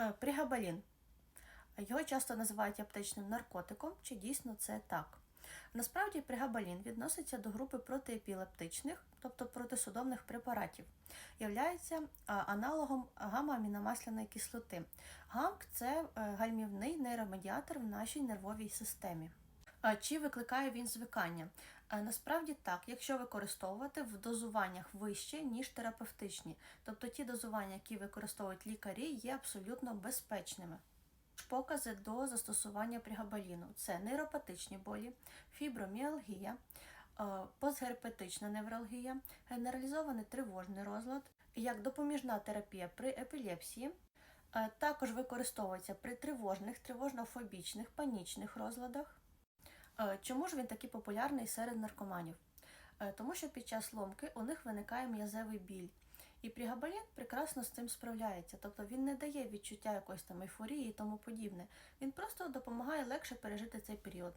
Е, Пригабалін. Його часто називають аптечним наркотиком, чи дійсно це так? Насправді пригабалін відноситься до групи протиепілептичних, тобто протисудомних препаратів, являється аналогом гамма-аміномасляної кислоти. ГАМК це е, гальмівний нейромедіатор в нашій нервовій системі. Чи викликає він звикання? Е, Насправді так, якщо використовувати в дозуваннях вище, ніж терапевтичні, тобто ті дозування, які використовують лікарі, є абсолютно безпечними. Покази до застосування пригабаліну це нейропатичні болі, фіброміалгія, е, постгерпетична невралгія, генералізований тривожний розлад, як допоміжна терапія при епілепсії. Е, Також використовується при тривожних, тривожно-фобічних, панічних розладах. Е, Чому ж він такий популярний серед наркоманів? Е, Тому що під час ломки у них виникає м'язевий біль. І пригабалін прекрасно з цим справляється, тобто він не дає відчуття якоїсь там ейфорії і тому подібне. Він просто допомагає легше пережити цей період.